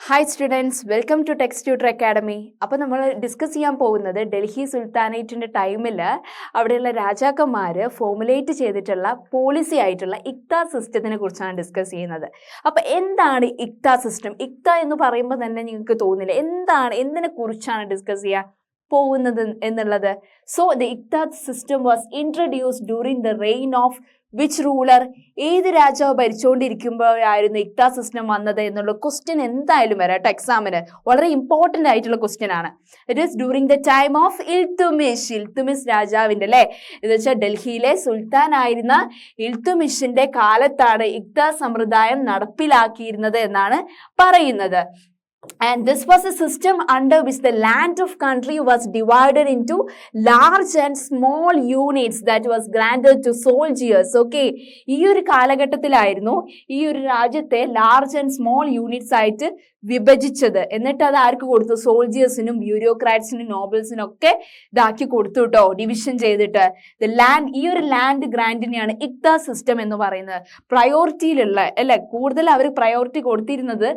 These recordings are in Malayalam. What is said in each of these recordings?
Hi students welcome to tex tutor academy അപ്പോൾ നമ്മൾ ഡിസ്കസ് ചെയ്യാൻ പോകുന്നത് ഡൽഹി സുൽത്താനേറ്റിന്റെ ടൈമിൽ അവിടെയുള്ള രാജാക്കന്മാർ ഫോമുലേറ്റ് ചെയ്തിട്ടുള്ള പോളിസി ആയിട്ടുള്ള ഇക്ത സിസ്റ്റത്തിനെ കുറിച്ചാണ് ഡിസ്കസ് ചെയ്യുന്നത്. അപ്പോൾ എന്താണ് ഇക്ത സിസ്റ്റം ഇക്ത എന്ന് പറയുമ്പോൾ തന്നെ നിങ്ങൾക്ക് തോന്നില്ല? എന്താണ്? എന്തിനെ കുറിച്ചാണ് ഡിസ്കസ് ചെയ്യാൻ പോകുന്നത് എന്നുള്ളത്? So the ഇക്ത system was introduce during the reign of which ruler ഏത് രാജാവ് ഭരിച്ചുകൊണ്ടിരിക്കുമ്പോഴായിരുന്നു ഇക്താ സിസ്റ്റം വന്നത് എന്നുള്ള ക്വസ്റ്റ്യൻ എന്തായാലും വരാം കേട്ടോ എക്സാമിന് വളരെ ഇമ്പോർട്ടന്റ് ആയിട്ടുള്ള ക്വസ്റ്റ്യൻ ആണ്. It is during the time of Iltutmish Iltutmish രാജാവിന്റെ അല്ലേ? എന്ന് വെച്ചാൽ ഡൽഹിയിലെ സുൽത്താൻ ആയിരുന്ന ഇൽത്തുമിഷിന്റെ കാലത്താണ് ഇക്താ സമ്പ്രദായം നടപ്പിലാക്കിയിരുന്നത് എന്നാണ് പറയുന്നത്. And this was a system under which the land of country was divided into large and small units that was granted to soldiers. Okay ഈ ഒരു കാലഘട്ടത്തിലായിരുന്നു ഈ ഒരു രാജ്യത്തെ ലാർജ് ആൻഡ് സ്മോൾ യൂണിറ്റ്സ് ആയിട്ട് വിഭജിച്ചത്. എന്നിട്ട് അത് ആർക്ക് കൊടുത്തു? സോൾജിയേഴ്സിനും ബ്യൂറോക്രാറ്റ്സിനും നോബൽസിനും ഒക്കെ ഇതാക്കി കൊടുത്തു കേട്ടോ ഡിവിഷൻ ചെയ്തിട്ട്. ദ ലാൻഡ് ഈ ഒരു ലാൻഡ് ഗ്രാൻഡിനെയാണ് ഇക്ത സിസ്റ്റം എന്ന് പറയുന്നത്. പ്രയോറിറ്റിയിലുള്ള അല്ലെ? കൂടുതൽ അവർ പ്രയോറിറ്റി കൊടുത്തിരുന്നത്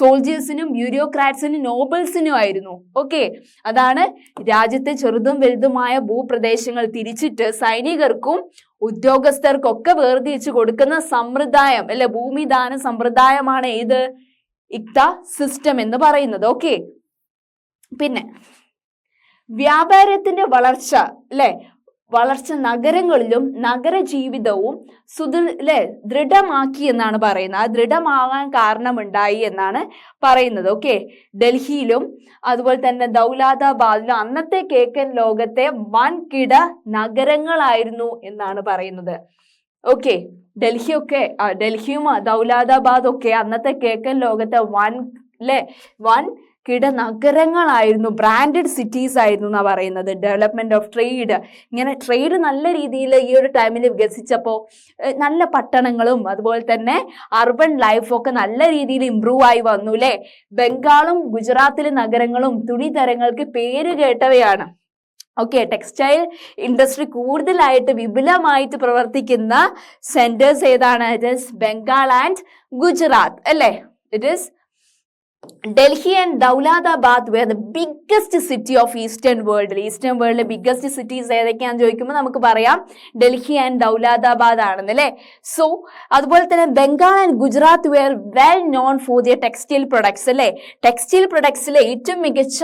സോൾജിയേഴ്സിനും ബ്യൂറോക്രാറ്റ്സിനും നോബിൾസിനും ആയിരുന്നു. ഓക്കെ? അതാണ് രാജ്യത്തെ ചെറുതും വലുതുമായ ഭൂപ്രദേശങ്ങൾ തിരിച്ചിട്ട് സൈനികർക്കും ഉദ്യോഗസ്ഥർക്കൊക്കെ വേർതിരിച്ച് കൊടുക്കുന്ന സമ്പ്രദായം അല്ലെ ഭൂമിദാന സമ്പ്രദായമാണ് ഏത്? ഇക്ത സിസ്റ്റം എന്ന് പറയുന്നത്. ഓക്കെ? പിന്നെ വ്യാപാരത്തിന്റെ വളർച്ച അല്ലെ? വളർച്ച നഗരങ്ങളിലും നഗര ജീവിതവും സുദൃ അല്ലെ ദൃഢമാക്കി എന്നാണ് പറയുന്നത്. ആ ദൃഢമാകാൻ കാരണമുണ്ടായി എന്നാണ് പറയുന്നത്. ഓക്കെ? ഡൽഹിയിലും അതുപോലെ തന്നെ ദൗലാദാബാദിലും അന്നത്തെ കേക്കൻ ലോകത്തെ വൻകിട നഗരങ്ങളായിരുന്നു എന്നാണ് പറയുന്നത്. ഓക്കെ? ഡൽഹിയൊക്കെ ഡൽഹിയും ദൗലാദാബാദും ഒക്കെ അന്നത്തെ കേക്കൻ ലോകത്തെ വൻ അല്ലെ വൻ കിട നഗരങ്ങളായിരുന്നു ബ്രാൻഡഡ് സിറ്റീസ് ആയിരുന്നു എന്നാ പറയുന്നത്. ഡെവലപ്മെന്റ് ഓഫ് ട്രേഡ് ഇങ്ങനെ ട്രേഡ് നല്ല രീതിയിൽ ഈ ഒരു ടൈമിൽ വികസിച്ചപ്പോൾ നല്ല പട്ടണങ്ങളും അതുപോലെ തന്നെ അർബൻ ലൈഫൊക്കെ നല്ല രീതിയിൽ ഇമ്പ്രൂവ് ആയി വന്നു അല്ലേ ബംഗാളും ഗുജറാത്തിലെ നഗരങ്ങളും തുണിത്തരങ്ങൾക്ക് പേര് കേട്ടവയാണ്. ഓക്കെ ടെക്സ്റ്റൈൽ ഇൻഡസ്ട്രി കൂടുതലായിട്ട് വിപുലമായിട്ട് പ്രവർത്തിക്കുന്ന സെന്റേഴ്സ് ഏതാണ്? It is Bengal and Gujarat അല്ലേ? It is Delhi and Daulatabad where the biggest city of eastern വേൾഡിൽ ഈസ്റ്റേൺ വേൾഡിലെ ബിഗ്ഗസ്റ്റ് സിറ്റീസ് ഏതൊക്കെയാണെന്ന് ചോദിക്കുമ്പോൾ നമുക്ക് പറയാം ഡൽഹി ആൻഡ് ദൗലാദാബാദ് ആണെന്ന് അല്ലേ സോ അതുപോലെ തന്നെ Bengal and Gujarat where well known for their textile products അല്ലേ ടെക്സ്റ്റൈൽ പ്രൊഡക്ട്സിലെ ഏറ്റവും മികച്ച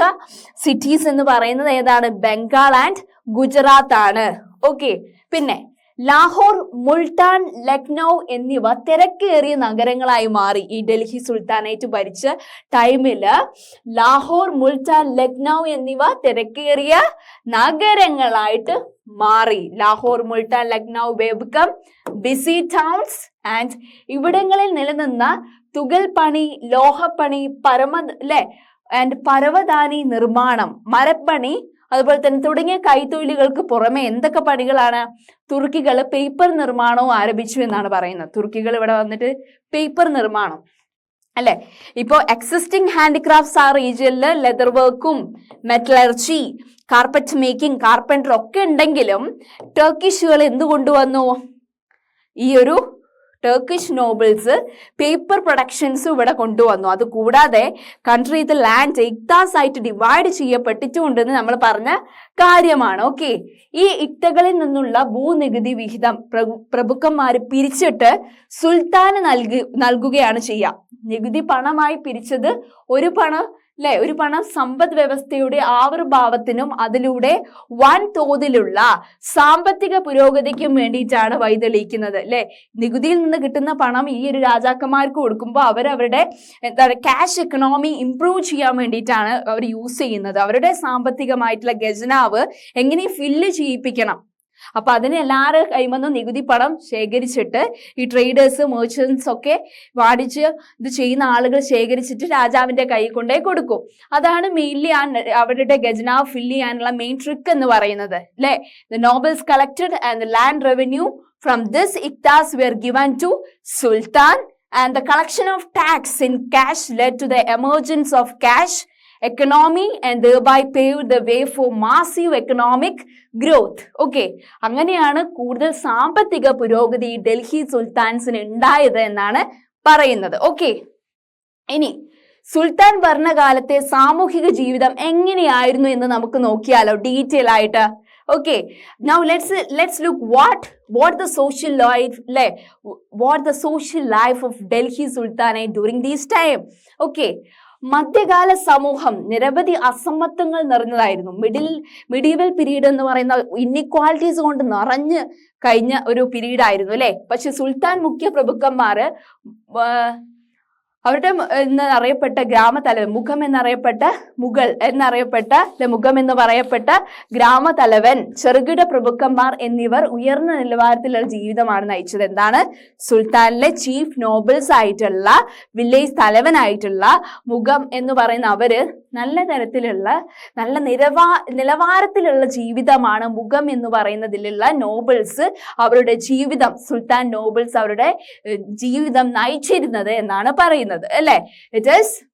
സിറ്റീസ് എന്ന് പറയുന്നത് ഏതാണ്? ബംഗാൾ ആൻഡ് ഗുജറാത്ത് ആണ്. ഓക്കെ പിന്നെ ലാഹോർ മുൾട്ടാൻ ലക്നൗ എന്നിവ തിരക്കേറിയ നഗരങ്ങളായി മാറി. ഈ ഡൽഹി സുൽത്താനേറ്റ് ഭരിച്ച ടൈമിൽ ലാഹോർ മുൾട്ടാൻ ലക്നൗ എന്നിവ തിരക്കേറിയ നഗരങ്ങളായിട്ട് മാറി. Lahore Multan Lucknow became busy towns and ഇവിടങ്ങളിൽ നിലനിന്ന തുകൽ പണി ലോഹപ്പണി പരമ അല്ലെ ആൻഡ് പരവതാനി നിർമ്മാണം മരപ്പണി അതുപോലെ തന്നെ തുടങ്ങിയ കൈത്തൊഴിലുകൾക്ക് പുറമെ എന്തൊക്കെ പണികളാണ് തുർക്കികൾ പേപ്പർ നിർമ്മാണവും ആരംഭിച്ചു എന്നാണ് പറയുന്നത്. തുർക്കികൾ ഇവിടെ വന്നിട്ട് പേപ്പർ നിർമ്മാണം. അല്ലെ? ഇപ്പോ എക്സിസ്റ്റിംഗ് ഹാൻഡിക്രാഫ്റ്റ്സ് ആ റീജിയനിൽ ലെതർ വർക്കും മെറ്റലർജി കാർപ്പറ്റ് മേക്കിംഗ് കാർപ്പന്റർ ഒക്കെ ഉണ്ടെങ്കിലും ടർക്കിഷുകൾ എന്ത് കൊണ്ടുവന്നു ഈ ഒരു ടർക്കിഷ് നോബിൾസ് പേപ്പർ പ്രൊഡക്ഷൻസും ഇവിടെ കൊണ്ടുവന്നു. അത് കൂടാതെ കൺട്രി ഇത് ലാൻഡ് ഇക്താസ് ആയിട്ട് ഡിവൈഡ് ചെയ്യപ്പെട്ടിട്ടുണ്ടെന്ന് നമ്മൾ പറഞ്ഞ കാര്യമാണ്. ഓക്കെ ഈ ഇക്തകളിൽ നിന്നുള്ള ഭൂനികുതി വിഹിതം പ്രഭു പ്രഭുക്കന്മാർ പിരിച്ചിട്ട് സുൽത്താന് നൽകി നൽകുകയാണ് ചെയ്യുക നികുതി പണമായി പിരിച്ചത് ഒരു പണം അല്ലെ ഒരു പണം സമ്പദ് വ്യവസ്ഥയുടെ ആവിർഭാവത്തിനും അതിലൂടെ വൻ തോതിലുള്ള സാമ്പത്തിക പുരോഗതിക്കും വേണ്ടിയിട്ടാണ് വൈതെളിയിക്കുന്നത് അല്ലെ നികുതിയിൽ നിന്ന് കിട്ടുന്ന പണം ഈ ഒരു രാജാക്കന്മാർക്ക് കൊടുക്കുമ്പോൾ അവരവരുടെ എന്താണ് ക്യാഷ് എക്കണോമി ഇംപ്രൂവ് ചെയ്യാൻ വേണ്ടിയിട്ടാണ് അവർ യൂസ് ചെയ്യുന്നത്. അവരുടെ സാമ്പത്തികമായിട്ടുള്ള ഖജനാവ് എങ്ങനെ ഫില്ല് ചെയ്യിപ്പിക്കണം? അപ്പൊ അതിന് എല്ലാവരും കൈമന്നും നികുതി പണം ശേഖരിച്ചിട്ട് ഈ ട്രേഡേഴ്സ് മെർച്ചൻസ് ഒക്കെ വാടിച്ച് ഇത് ചെയ്യുന്ന ആളുകൾ ശേഖരിച്ചിട്ട് രാജാവിന്റെ കൈ കൊണ്ടേ കൊടുക്കും. അതാണ് മെയിൻലി ആ അവരുടെ ഖജനാവ് ഫില്ല് ചെയ്യാനുള്ള മെയിൻ ട്രിക്ക് എന്ന് പറയുന്നത് അല്ലെ? The nobles collected and the land revenue from this ഇക്താസ് were given to sultan and the collection of tax in cash led to the emergence of cash economy and thereby pave the way for massive economic growth okay അങ്ങനെയാണ് കൂടുതൽ സാമ്പത്തിക പുരോഗതി ഡൽഹി സുൽത്താൻസിന് ഉണ്ടായത് എന്നാണ് പറയുന്നത്. ഓക്കെ ഇനി സുൽത്താൻ ഭരണകാലത്തെ സാമൂഹിക ജീവിതം എങ്ങനെയായിരുന്നു എന്ന് നമുക്ക് നോക്കിയാലോ ഡീറ്റെയിൽ ആയിട്ട്. Okay now let's let's look what what the social life അല്ലെ what the social life of Delhi സുൽത്താനെ during these time okay മധ്യകാല സമൂഹം നിരവധി അസമത്വങ്ങൾ നിറഞ്ഞതായിരുന്നു. മിഡിൽ മിഡീവൽ പീരീഡ് എന്ന് പറയുന്ന ഇന്നിക്വാലിറ്റീസ് കൊണ്ട് നിറഞ്ഞ് കഴിഞ്ഞ ഒരു പീരീഡ് ആയിരുന്നു അല്ലെ? പക്ഷെ സുൽത്താൻ മുഖ്യ പ്രഭുക്കന്മാര് അവരുടെ എന്നറിയപ്പെട്ട ഗ്രാമതലവൻ മുഖം എന്നറിയപ്പെട്ട മുഗൾ എന്നറിയപ്പെട്ട മുഖം എന്ന് പറയപ്പെട്ട ഗ്രാമതലവൻ ചെറുകിട പ്രഭുക്കന്മാർ എന്നിവർ ഉയർന്ന നിലവാരത്തിലുള്ള ജീവിതമാണ് നയിച്ചത്. എന്താണ്? സുൽത്താനിലെ ചീഫ് നോബിൾസ് ആയിട്ടുള്ള വില്ലേജ് തലവനായിട്ടുള്ള മുഖം എന്ന് പറയുന്ന അവർ നല്ല തരത്തിലുള്ള നല്ല നിലവാ നിലവാരത്തിലുള്ള ജീവിതമാണ് മുഖം എന്ന് പറയുന്നതിലുള്ള നോബിൾസ് അവരുടെ ജീവിതം സുൽത്താൻ നോബിൾസ് അവരുടെ ജീവിതം നയിച്ചിരുന്നത് എന്നാണ് പറയുന്നത്. അല്ലെ? ഇറ്റ് ഈസ്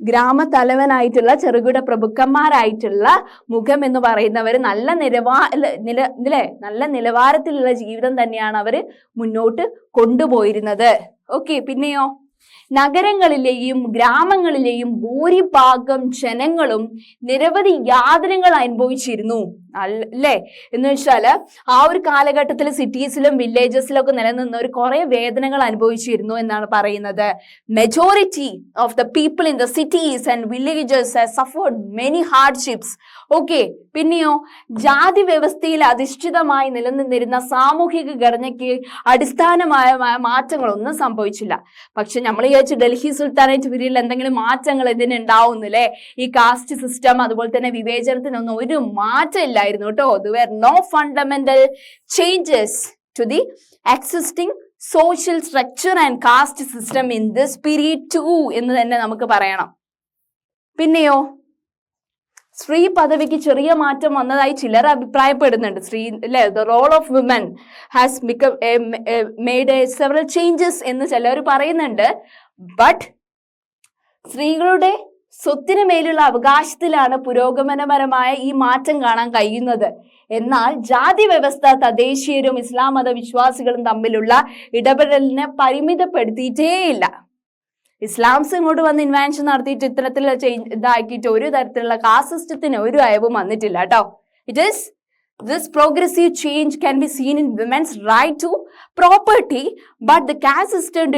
ഗ്രാമത്തലവനായിട്ടുള്ള ചെറുകിട പ്രഭുക്കന്മാരായിട്ടുള്ള മുഖം എന്ന് പറയുന്നവർ നല്ല നിലവാ നില നില നല്ല നിലവാരത്തിലുള്ള ജീവിതം തന്നെയാണ് അവർ മുന്നോട്ട് കൊണ്ടുപോയിരുന്നത്. ഓക്കെ പിന്നെയോ? നഗരങ്ങളിലെയും ഗ്രാമങ്ങളിലെയും ഭൂരിഭാഗം ജനങ്ങളും നിരവധി യാതനകൾ അനുഭവിച്ചിരുന്നു. അല്ലേ? എന്ന് വെച്ചാൽ ആ ഒരു കാലഘട്ടത്തിൽ സിറ്റീസിലും വില്ലേജസിലും ഒക്കെ നിലനിന്ന ഒരു കുറെ വേദനകൾ അനുഭവിച്ചിരുന്നു എന്നാണ് പറയുന്നത്. Majority of the people in the cities and villages suffered many hardships okay പിന്നെയോ ജാതി വ്യവസ്ഥയിൽ അധിഷ്ഠിതമായി നിലനിന്നിരുന്ന സാമൂഹിക ഘടനയ്ക്ക് അടിസ്ഥാനമായ മാറ്റങ്ങളൊന്നും സംഭവിച്ചില്ല. പക്ഷെ നമ്മൾ വിചാരിച്ചു ഡൽഹി സുൽത്താനേറ്റ് പിരിയിൽ എന്തെങ്കിലും മാറ്റങ്ങൾ ഇതിന് ഉണ്ടാവുന്നില്ലേ? ഈ കാസ്റ്റ് സിസ്റ്റം അതുപോലെ തന്നെ വിവേചനത്തിനൊന്നും ഒരു മാറ്റം ഇല്ലായിരുന്നു കേട്ടോ. There no fundamental changes to the existing social structure and caste system in this period too എന്ന് തന്നെ നമുക്ക് പറയണം. പിന്നെയോ? സ്ത്രീ പദവിക്ക് ചെറിയ മാറ്റം വന്നതായി ചിലർ അഭിപ്രായപ്പെടുന്നുണ്ട്. സ്ത്രീ അല്ലെ the role of women has become made a several changes എന്ന് ചിലർ പറയുന്നുണ്ട്. ബട്ട് സ്ത്രീകളുടെ സ്വത്തിന് മേലുള്ള അവകാശത്തിലാണ് പുരോഗമനപരമായ ഈ മാറ്റം കാണാൻ കഴിയുന്നത്. എന്നാൽ ജാതി വ്യവസ്ഥ തദ്ദേശീയരും ഇസ്ലാം മത വിശ്വാസികളും തമ്മിലുള്ള ഇടപെടലിനെ പരിമിതപ്പെടുത്തിയിട്ടേയില്ല. ഇസ്ലാംസ് ഇങ്ങോട്ട് വന്ന് ഇൻവെൻഷൻ നടത്തിയിട്ട് ഇത്തരത്തിലുള്ള ചേഞ്ച് ഇതാക്കിയിട്ട് ഒരു തരത്തിലുള്ള കാസ്റ്റ് സിസ്റ്റത്തിന് ഒരു അയവും വന്നിട്ടില്ല കേട്ടോ. It is this progressive change can be seen in women's right to property but the caste system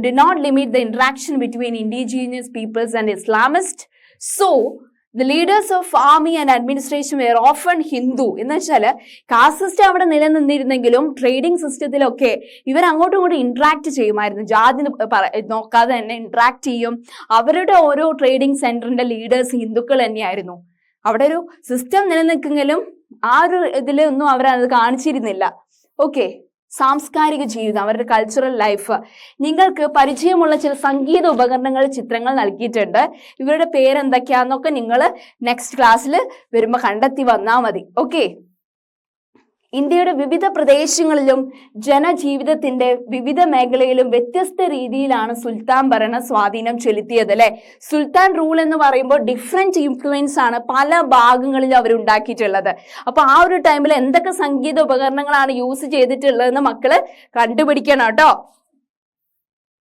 did not limit the interaction between indigenous peoples and Islamist so the leaders of army and administration were often Hindu എന്ന് വെച്ചാൽ കാസ്റ്റ് സിസ്റ്റം അവിടെ നിലനിന്നിരുന്നെങ്കിലും ട്രേഡിംഗ് സിസ്റ്റത്തിലൊക്കെ ഇവർ അങ്ങോട്ടും ഇങ്ങോട്ടും ഇന്ററാക്ട് ചെയ്യുമായിരുന്നു. ജാതി നോക്കാതെ തന്നെ ഇന്ററാക്ട് ചെയ്യും. അവരുടെ ഓരോ ട്രേഡിംഗ് സെന്ററിന്റെ ലീഡേഴ്സ് ഹിന്ദുക്കൾ തന്നെയായിരുന്നു. അവിടെ ഒരു സിസ്റ്റം നിലനിൽക്കുമെങ്കിലും ആ ഒരു ഇതിൽ ഒന്നും അവരത് കാണിച്ചിരുന്നില്ല. ഓക്കെ സാംസ്കാരിക ജീവിതം അവരുടെ കൾച്ചറൽ ലൈഫ് നിങ്ങൾക്ക് പരിചയമുള്ള ചില സംഗീത ഉപകരണങ്ങൾ ചിത്രങ്ങൾ നൽകിയിട്ടുണ്ട്. ഇവരുടെ പേരെന്തൊക്കെയാന്നൊക്കെ നിങ്ങൾ നെക്സ്റ്റ് ക്ലാസ്സിൽ വരുമ്പോൾ കണ്ടെത്തി വന്നാൽ മതി. ഓക്കെ ഇന്ത്യയുടെ വിവിധ പ്രദേശങ്ങളിലും ജനജീവിതത്തിന്റെ വിവിധ മേഖലയിലും വ്യത്യസ്ത രീതിയിലാണ് സുൽത്താൻ ഭരണ സ്വാധീനം ചെലുത്തിയത് അല്ലെ? സുൽത്താൻ റൂൾ എന്ന് പറയുമ്പോൾ ഡിഫറെന്റ് ഇൻഫ്ലുവൻസ് ആണ് പല ഭാഗങ്ങളിലും അവർ ഉണ്ടാക്കിയിട്ടുള്ളത്. അപ്പൊ ആ ഒരു ടൈമിൽ എന്തൊക്കെ സംഗീത ഉപകരണങ്ങളാണ് യൂസ് ചെയ്തിട്ടുള്ളതെന്ന് മക്കൾ കണ്ടുപിടിക്കണം കേട്ടോ.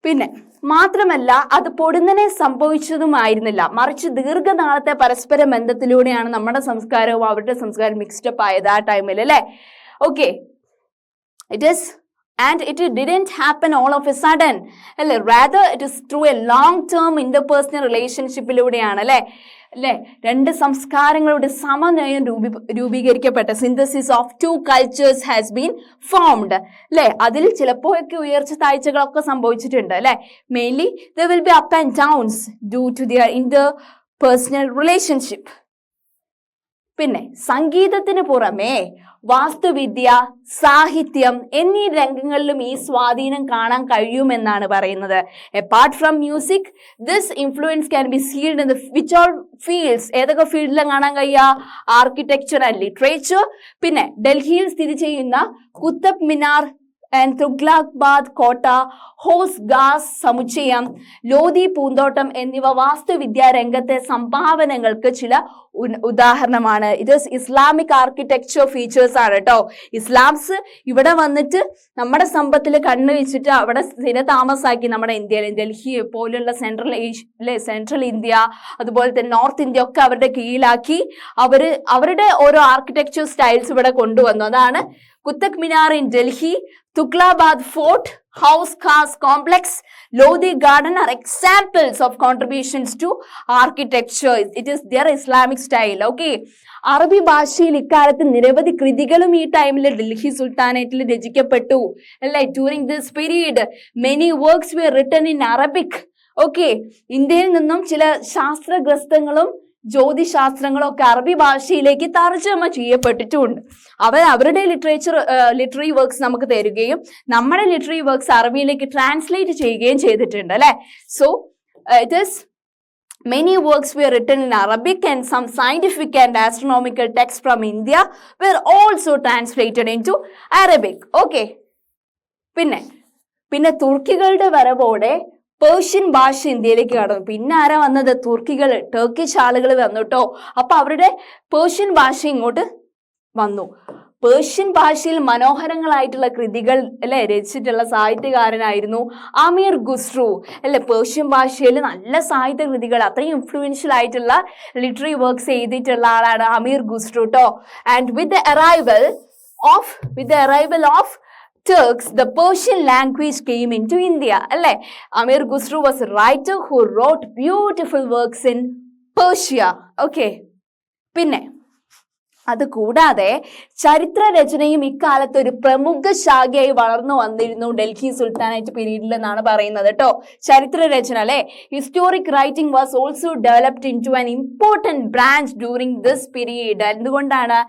പിന്നെ മാത്രമല്ല അത് പൊടുന്നനെ സംഭവിച്ചതുമായിരുന്നില്ല. മറിച്ച് ദീർഘനാളത്തെ പരസ്പര ബന്ധത്തിലൂടെയാണ് നമ്മുടെ സംസ്കാരവും അവരുടെ സംസ്കാരം മിക്സ്ഡപ്പ് ആയത് ആ ടൈമിൽ അല്ലേ? Okay it is and it didn't happen all of a sudden അല്ലേ? Rather it is through a long term interpersonal റിലേഷൻഷിപ്പിലൂടെയാണ് അല്ലേ? അല്ലേ? രണ്ട് സംസ്കാരങ്ങളുടെ സമന്വയം രൂപീ രൂപീകരിക്കപ്പെട്ട synthesis of two cultures has been formed അല്ലേ? അതിൽ ചിലപ്പോഴൊക്കെ ഉയർച്ച താഴ്ചകളൊക്കെ സംഭവിച്ചിട്ടുണ്ട് അല്ലേ? Mainly the will be up and downs due to their interpersonal relationship പിന്നെ സംഗീതത്തിന് പുറമേ വാസ്തുവിദ്യ സാഹിത്യം എന്നീ രംഗങ്ങളിലും ഈ സ്വാധീനം കാണാൻ കഴിയുമെന്നാണ് പറയുന്നത്. Apart from music this influence can be sealed in the which all fields ഏതൊക്കെ ഫീൽഡിലും കാണാൻ കഴിയുക ആർക്കിടെക്ചർ ആൻഡ് ലിറ്ററേച്ചർ പിന്നെ ഡൽഹിയിൽ സ്ഥിതി ചെയ്യുന്ന കുത്തബ് മിനാർ ആൻഡ് തുഗ്ലാക്ബാദ് കോട്ട ഹോസ് ഗാസ് സമുച്ചയം ലോധി പൂന്തോട്ടം എന്നിവ വാസ്തുവിദ്യാ രംഗത്തെ സംഭാവനകൾക്ക് ചില ഉദാഹരണമാണ് ഇത് ഇസ്ലാമിക് ആർക്കിടെക്ചർ ഫീച്ചേഴ്സ് ആണ് കേട്ടോ ഇസ്ലാംസ് ഇവിടെ വന്നിട്ട് നമ്മുടെ സമ്പത്തിൽ കണ്ണു വെച്ചിട്ട് അവിടെ സ്ഥിര താമസാക്കി നമ്മുടെ ഇന്ത്യയിൽ ഡൽഹി പോലുള്ള സെൻട്രൽ ഏഷ്യ സെൻട്രൽ ഇന്ത്യ അതുപോലെ തന്നെ നോർത്ത് ഇന്ത്യ ഒക്കെ അവരുടെ കീഴിലാക്കി അവർ അവരുടെ ഓരോ ആർക്കിടെക്ചർ സ്റ്റൈൽസ് ഇവിടെ കൊണ്ടുവന്നു. അതാണ് Qutub Minar in Delhi Tughlakabad fort Hauz Khas complex Lodhi garden are examples of contributions to architecture it is their Islamic style okay അറബി ഭാഷയിൽ ഇക്കാലത്ത് നിരവധി കൃതികളും ഈ ടൈമിൽ ഡൽഹി സുൽത്താനേറ്റിൽ രചിക്കപ്പെട്ടു അല്ലേ? During this period many works were written in Arabic okay ഇന്ത്യയിൽ നിന്നും ചില ശാസ്ത്രഗ്രസ്തങ്ങളും ജ്യോതിശാസ്ത്രങ്ങളും ഒക്കെ അറബി ഭാഷയിലേക്ക് തർജമ ചെയ്യപ്പെട്ടിട്ടുമുണ്ട് അവർ അവരുടെ ലിറ്ററേച്ചർ ലിറ്റററി വർക്ക്സ് നമുക്ക് തരികയും നമ്മുടെ ലിറ്റററി വർക്ക്സ് അറബിയിലേക്ക് ട്രാൻസ്ലേറ്റ് ചെയ്യുകയും ചെയ്തിട്ടുണ്ട് അല്ലെ so it is Many works were written in Arabic and some scientific and astronomical texts from India were also translated into Arabic. Okay. പിന്നെ പിന്നെ തുർക്കികളുടെ വരവോടെ പേർഷ്യൻ ഭാഷ ഇന്ത്യയിലേക്ക് കടന്നു. പിന്നെ ആരാ വന്നത്? തുർക്കികൾ ടർക്കിഷ് ആളുകൾ വന്നു കേട്ടോ അപ്പൊ അവരുടെ പേർഷ്യൻ ഭാഷ ഇങ്ങോട്ട് വന്നു. പേർഷ്യൻ ഭാഷയിൽ മനോഹരങ്ങളായിട്ടുള്ള കൃതികൾ അല്ലെ? രചിച്ചിട്ടുള്ള സാഹിത്യകാരനായിരുന്നു അമീർ ഖുസ്രു. അല്ലെ? പേർഷ്യൻ ഭാഷയിൽ നല്ല സാഹിത്യ കൃതികൾ അത്രയും ഇൻഫ്ലുവൻഷ്യൽ ആയിട്ടുള്ള ലിറ്ററി വർക്ക്സ് എഴുതിയിട്ടുള്ള ആളാണ് അമീർ ഖുസ്രു കേട്ടോ and with the arrival of with arrival of Turks, the Persian language came into India. അല്ലേ? Amir Khusrau was a writer who wrote beautiful works in Persia okay പിന്നെ അതുകൂടാതെ ചരിത്ര രചനയും ഇക്കാലത്ത് ഒരു പ്രമുഖ ശാഖയായി വളർന്നു വന്നിരുന്നു ഡൽഹി സുൽത്താനേറ്റ് പീരീഡിൽ എന്നാണ് പറയുന്നത് കേട്ടോ. ചരിത്ര രചന അല്ലെ? Historic writing was also developed in to an important branch during this period എന്തുകൊണ്ടാണ്?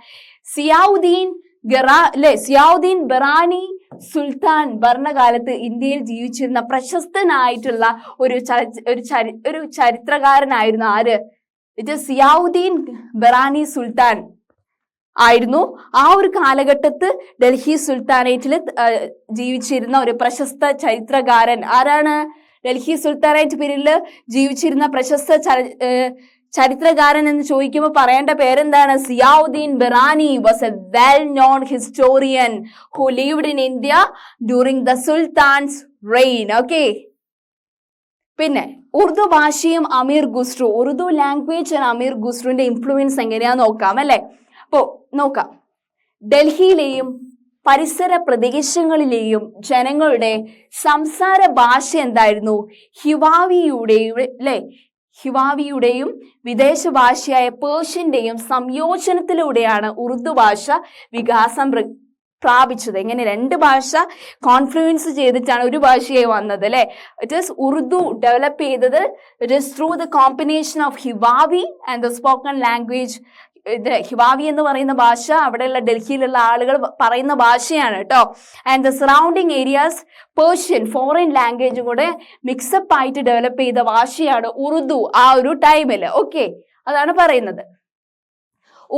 സിയാവുദ്ദീൻ ഗറാ അല്ലെ? സിയാവുദ്ദീൻ ബറാനി സുൽത്താൻ ഭരണകാലത്ത് ഇന്ത്യയിൽ ജീവിച്ചിരുന്ന പ്രശസ്തനായിട്ടുള്ള ഒരു ഒരു ചരി- ഒരു ചരിത്രകാരനായിരുന്നു ആര്? ഇത് സിയാവുദ്ദീൻ ബറാനി സുൽത്താൻ ആയിരുന്നു. ആ ഒരു കാലഘട്ടത്ത് ഡൽഹി സുൽത്താനേറ്റിൽ ജീവിച്ചിരുന്ന ഒരു പ്രശസ്ത ചരിത്രകാരൻ ആരാണ്? ഡൽഹി സുൽത്താനേറ്റ് പീരീഡിൽ ജീവിച്ചിരുന്ന പ്രശസ്ത ചരിത്രകാരൻ എന്ന് ചോദിക്കുമ്പോൾ പറയേണ്ട പേരെന്താണ്? Ziauddin Barani was a well known historian who lived in India during the sultans reign okay പിന്നെ ഉറുദു ഭാഷയും അമീർ ഖുസ്രു ഉറുദു ലാംഗ്വേജ് ആൻഡ് അമീർ ഖുസ്രുവിന്റെ ഇൻഫ്ലുവൻസ് എങ്ങനെയാന്ന് നോക്കാം അല്ലെ? അപ്പോ നോക്കാം. ഡൽഹിയിലെയും പരിസര പ്രദേശങ്ങളിലെയും ജനങ്ങളുടെ സംസാര ഭാഷ എന്തായിരുന്നു? ഹിവാവിയുടെ അല്ലെ ഹിവാവിയുടെയും വിദേശ ഭാഷയായ പേർഷ്യന്റെയും സംയോജനത്തിലൂടെയാണ് ഉറുദു ഭാഷ വികാസം പ്രാപിച്ചത്. എങ്ങനെ രണ്ട് ഭാഷ കോൺഫ്ലുവൻസ് ചെയ്തിട്ടാണ് ഒരു ഭാഷയായി വന്നത് അല്ലെ? ഇറ്റ് ഈസ് ഉറുദു ഡെവലപ്പ് ചെയ്തത്. It is through the combination of ഹിവാവി and the spoken language ഇത് ഹിവാവി എന്ന് പറയുന്ന ഭാഷ അവിടെയുള്ള ഡൽഹിയിലുള്ള ആളുകൾ പറയുന്ന ഭാഷയാണ് കേട്ടോ and the surrounding areas Persian foreign ലാംഗ്വേജും കൂടെ മിക്സപ്പ് ആയിട്ട് ഡെവലപ്പ് ചെയ്ത ഭാഷയാണ് ഉറുദു ആ ഒരു ടൈമിൽ ഓക്കെ അതാണ് പറയുന്നത്.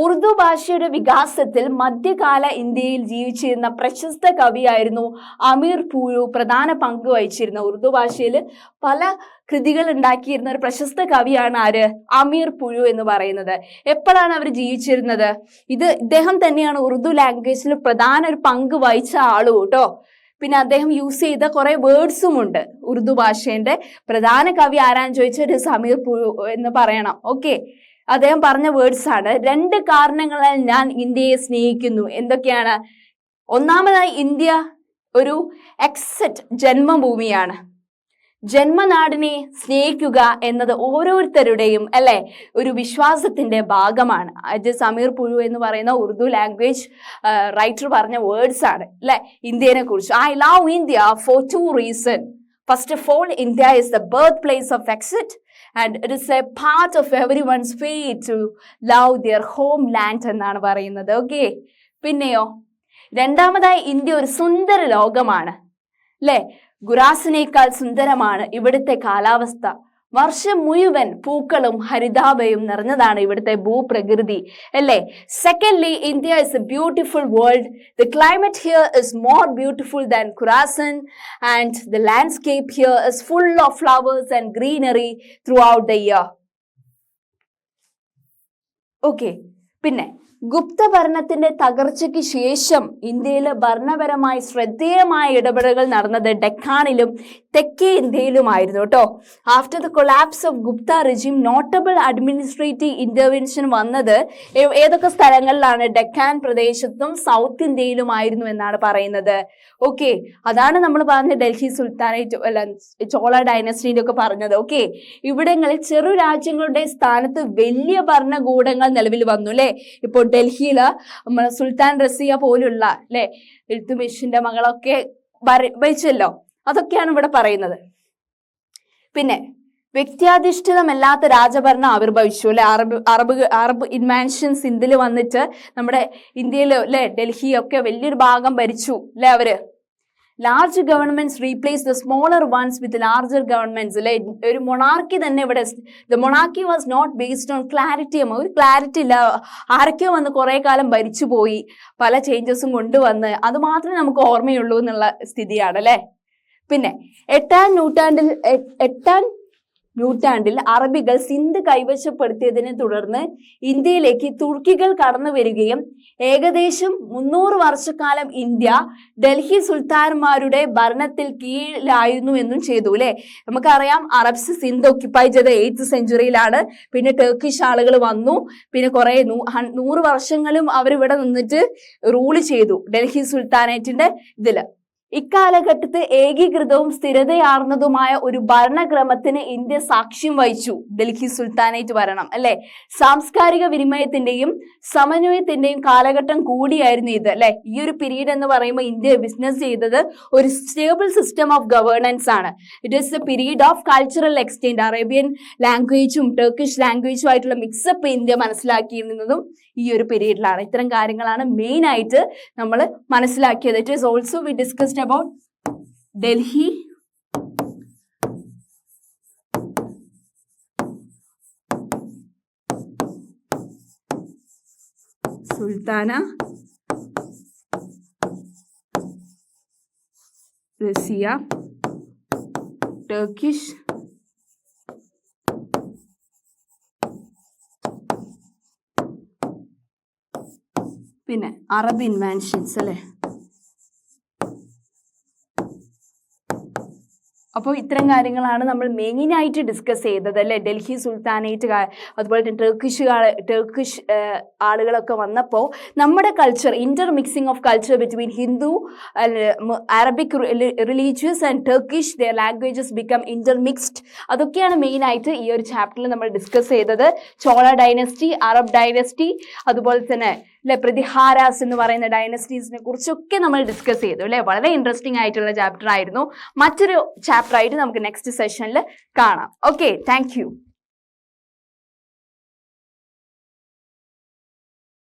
ഉറുദു ഭാഷയുടെ വികാസത്തിൽ മധ്യകാല ഇന്ത്യയിൽ ജീവിച്ചിരുന്ന പ്രശസ്ത കവിയായിരുന്നു അമീർ പൂരു പ്രധാന പങ്ക് വഹിച്ചിരുന്ന ഉറുദു ഭാഷയിൽ. പല കൃതികൾ ഉണ്ടാക്കിയിരുന്ന ഒരു പ്രശസ്ത കവിയാണ് ആര്? അമീർ പുഴു എന്ന് പറയുന്നത്. എപ്പോഴാണ് അവർ ജീവിച്ചിരുന്നത്? ഇത് ഇദ്ദേഹം തന്നെയാണ് ഉറുദു ലാംഗ്വേജിൽ പ്രധാന ഒരു പങ്ക് വഹിച്ച ആളും കേട്ടോ. പിന്നെ അദ്ദേഹം യൂസ് ചെയ്ത കുറെ വേർഡ്സും ഉണ്ട് ഉറുദു ഭാഷേന്റെ പ്രധാന കവി ആരാന്ന് ചോദിച്ചാൽ സമീർ പുഴു എന്ന് പറയണം. ഓക്കെ അദ്ദേഹം പറഞ്ഞ വേർഡ്സ് ആണ്. രണ്ട് കാരണങ്ങളാൽ ഞാൻ ഇന്ത്യയെ സ്നേഹിക്കുന്നു. എന്തൊക്കെയാണ്? ഒന്നാമതായി ഇന്ത്യ ഒരു എക്സെറ്റ് ജന്മഭൂമിയാണ്. ജന്മനാടിനെ സ്നേഹിക്കുക എന്നത് ഓരോരുത്തരുടെയും അല്ലെ? ഒരു വിശ്വാസത്തിന്റെ ഭാഗമാണ്. അജ് സമീർ പുഴു എന്ന് പറയുന്ന ഉറുദു ലാംഗ്വേജ് റൈറ്റർ പറഞ്ഞ വേർഡ്സ് ആണ് അല്ലെ? ഇന്ത്യനെ കുറിച്ച് I love India for two reason first of all India is the birth place of exit and it is a part of every one's faith to love their home land എന്നാണ് പറയുന്നത്. ഓക്കെ പിന്നെയോ രണ്ടാമതായി ഇന്ത്യ ഒരു സുന്ദര ലോകമാണ്. അല്ലേ ഗുരാസിനേക്കാൾ സുന്ദരമാണ് ഇവിടുത്തെ കാലാവസ്ഥ. വർഷം മുഴുവൻ പൂക്കളും ഹരിതാഭയും നിറഞ്ഞതാണ് ഇവിടുത്തെ ഭൂപ്രകൃതി അല്ലേ? Secondly India is a beautiful world the climate here is more beautiful than Khorasan and the landscape here is full of flowers and greenery throughout the year okay പിന്നെ ഗുപ്ത ഭരണത്തിന്റെ തകർച്ചയ്ക്ക് ശേഷം ഇന്ത്യയിൽ ഭരണപരമായി ശ്രദ്ധേയമായ ഇടപെടലുകൾ നടന്നത് ഡെക്കാണിലും തെക്കേ ഇന്ത്യയിലുമായിരുന്നു കേട്ടോ. After the collapse of Gupta regime notable administrative intervention വന്നത് ഏതൊക്കെ സ്ഥലങ്ങളിലാണ്? ഡെക്കാൻ പ്രദേശത്തും സൗത്ത് ഇന്ത്യയിലുമായിരുന്നു എന്നാണ് പറയുന്നത്. ഓക്കെ അതാണ് നമ്മൾ പറഞ്ഞ ഡൽഹി സുൽത്താനേറ്റ് അല്ല ചോള ഡൈനസ്റ്റിന്റെ ഒക്കെ പറഞ്ഞത്. ഓക്കെ ഇവിടങ്ങളിൽ ചെറു രാജ്യങ്ങളുടെ സ്ഥാനത്ത് വലിയ ഭരണകൂടങ്ങൾ നിലവിൽ വന്നു അല്ലെ ഇപ്പോൾ ഡൽഹിയിൽ സുൽത്താൻ റസിയ പോലുള്ള അല്ലെ എഴുത്തുമിഷിന്റെ മകളൊക്കെ ഭര- ഭരിച്ചല്ലോ അതൊക്കെയാണ് ഇവിടെ പറയുന്നത്. പിന്നെ വ്യക്തിയാധിഷ്ഠിതമല്ലാത്ത രാജഭരണം ആവിർഭവിച്ചു അല്ലെ? അറബ് അറബ് അറബ് ഇൻവാൻഷൻസ് ഇന്ത്യയിൽ വന്നിട്ട് നമ്മുടെ ഇന്ത്യയിൽ അല്ലെ? ഡൽഹി ഒക്കെ വലിയൊരു ഭാഗം ഭരിച്ചു അല്ലെ അവർ? Large governments replace the smaller ones with larger governments അല്ലെ? ഒരു മൊണാർക്കി തന്നെ ഇവിടെ the monarchy was not based on clarity ഒരു ക്ലാരിറ്റി ഇല്ല. ആരൊക്കെയോ വന്ന് കുറെ കാലം ഭരിച്ചു പോയി. പല ചേഞ്ചസും കൊണ്ടുവന്ന്. അത് മാത്രമേ നമുക്ക് ഓർമ്മയുള്ളൂ എന്നുള്ള സ്ഥിതിയാണ് അല്ലെ? പിന്നെ എട്ടാം നൂറ്റാണ്ടിൽ എട്ടാം നൂറ്റാണ്ടിൽ അറബികൾ സിന്ധ് കൈവശപ്പെടുത്തിയതിനെ തുടർന്ന് ഇന്ത്യയിലേക്ക് തുർക്കികൾ കടന്നു വരികയും ഏകദേശം മുന്നൂറ് വർഷക്കാലം ഇന്ത്യ ഡൽഹി സുൽത്താൻമാരുടെ ഭരണത്തിൽ കീഴിലായിരുന്നു എന്നും ചെയ്തു അല്ലെ നമുക്കറിയാം അറബ്സ് സിന്ധ് ഒക്യുപ്പൈ ചെയ്ത എയ്ത്ത് സെഞ്ചുറിയിലാണ് പിന്നെ ടർക്കിഷ് ആളുകൾ വന്നു. പിന്നെ കുറെ നൂറ് വർഷങ്ങളും അവരിവിടെ നിന്നിട്ട് റൂൾ ചെയ്തു ഡൽഹി സുൽത്താനേറ്റിന്റെ ഇതിൽ. ഇക്കാലഘട്ടത്ത് ഏകീകൃതവും സ്ഥിരതയാർന്നതുമായ ഒരു ഭരണക്രമത്തിന് ഇന്ത്യ സാക്ഷ്യം വഹിച്ചു. ഡൽഹി സുൽത്താനേറ്റ് ഭരണം അല്ലെ? സാംസ്കാരിക വിനിമയത്തിന്റെയും സമന്വയത്തിന്റെയും കാലഘട്ടം കൂടിയായിരുന്നു ഇത് അല്ലെ? ഈ ഒരു പീരീഡ് എന്ന് പറയുമ്പോൾ ഇന്ത്യ ബിസിനസ് ചെയ്തത് ഒരു സ്റ്റേബിൾ സിസ്റ്റം ഓഫ് ഗവേണൻസ് ആണ്. It is a period of cultural exchange Arabian ലാംഗ്വേജും Turkish ലാംഗ്വേജും ആയിട്ടുള്ള മിക്സപ്പ് ഇന്ത്യ മനസ്സിലാക്കിയിരുന്നതും ഈ ഒരു പീരീഡിലാണ് ഇത്തരം കാര്യങ്ങളാണ് മെയിൻ ആയിട്ട് നമ്മൾ മനസ്സിലാക്കിയത്. It is also we discussed about Delhi sultana. Razia Turkish പിന്നെ അറബ് ഇൻവെൻഷൻസ് അല്ലേ? അപ്പോൾ ഇത്തരം കാര്യങ്ങളാണ് നമ്മൾ മെയിനായിട്ട് ഡിസ്കസ് ചെയ്തത് അല്ലേ? ഡൽഹി സുൽത്താനേറ്റ് അതുപോലെ തന്നെ ടർക്കിഷ് ടർക്കിഷ് ആളുകളൊക്കെ വന്നപ്പോൾ നമ്മുടെ culture intermixing of culture between Hindu Arabic religious and Turkish the languages become intermixed അതൊക്കെയാണ് മെയിനായിട്ട് ഈ ഒരു ചാപ്റ്ററിൽ നമ്മൾ ഡിസ്കസ് ചെയ്തത്. ചോള ഡൈനസ്റ്റി അറബ് ഡൈനസ്റ്റി അതുപോലെ തന്നെ അല്ലെ പ്രതിഹാരാസ് എന്ന് പറയുന്ന ഡൈനസ്റ്റീസിനെ കുറിച്ചൊക്കെ നമ്മൾ ഡിസ്കസ് ചെയ്തു അല്ലെ വളരെ ഇൻട്രസ്റ്റിംഗ് ആയിട്ടുള്ള ചാപ്റ്റർ ആയിരുന്നു. മറ്റൊരു ചാപ്റ്റർ ആയിട്ട് നമുക്ക് നെക്സ്റ്റ് സെഷനിൽ കാണാം. Okay thank